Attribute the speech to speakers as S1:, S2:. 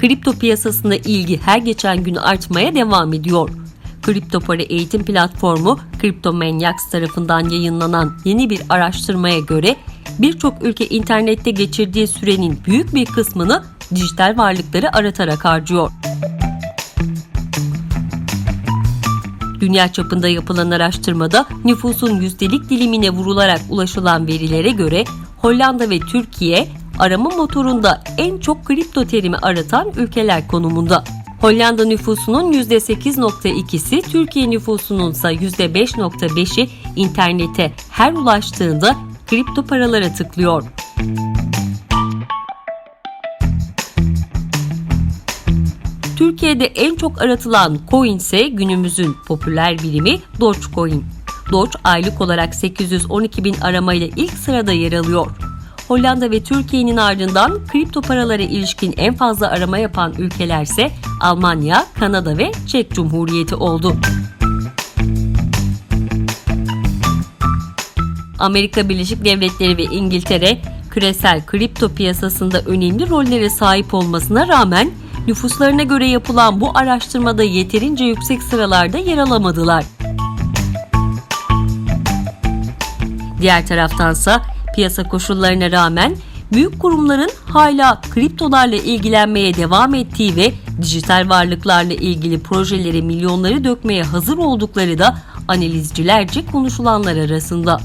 S1: Kripto piyasasında ilgi her geçen gün artmaya devam ediyor. Kripto para eğitim platformu Cryptomaniacs tarafından yayınlanan yeni bir araştırmaya göre birçok ülke internette geçirdiği sürenin büyük bir kısmını dijital varlıkları aratarak harcıyor. Dünya çapında yapılan araştırmada nüfusun yüzdelik dilimine vurularak ulaşılan verilere göre Hollanda ve Türkiye arama motorunda en çok kripto terimi aratan ülkeler konumunda. Hollanda nüfusunun %8.2'si, Türkiye nüfusunun ise %5.5'i internete her ulaştığında kripto paralara tıklıyor. Türkiye'de en çok aratılan coin ise günümüzün popüler birimi Dogecoin. Doge aylık olarak 812 bin aramayla ilk sırada yer alıyor. Hollanda ve Türkiye'nin ardından kripto paralara ilişkin en fazla arama yapan ülkelerse Almanya, Kanada ve Çek Cumhuriyeti oldu. Amerika Birleşik Devletleri ve İngiltere küresel kripto piyasasında önemli rollere sahip olmasına rağmen nüfuslarına göre yapılan bu araştırmada yeterince yüksek sıralarda yer alamadılar. Diğer taraftansa piyasa koşullarına rağmen büyük kurumların hala kriptolarla ilgilenmeye devam ettiği ve dijital varlıklarla ilgili projelere milyonları dökmeye hazır oldukları da analizcilerce konuşulanlar arasında.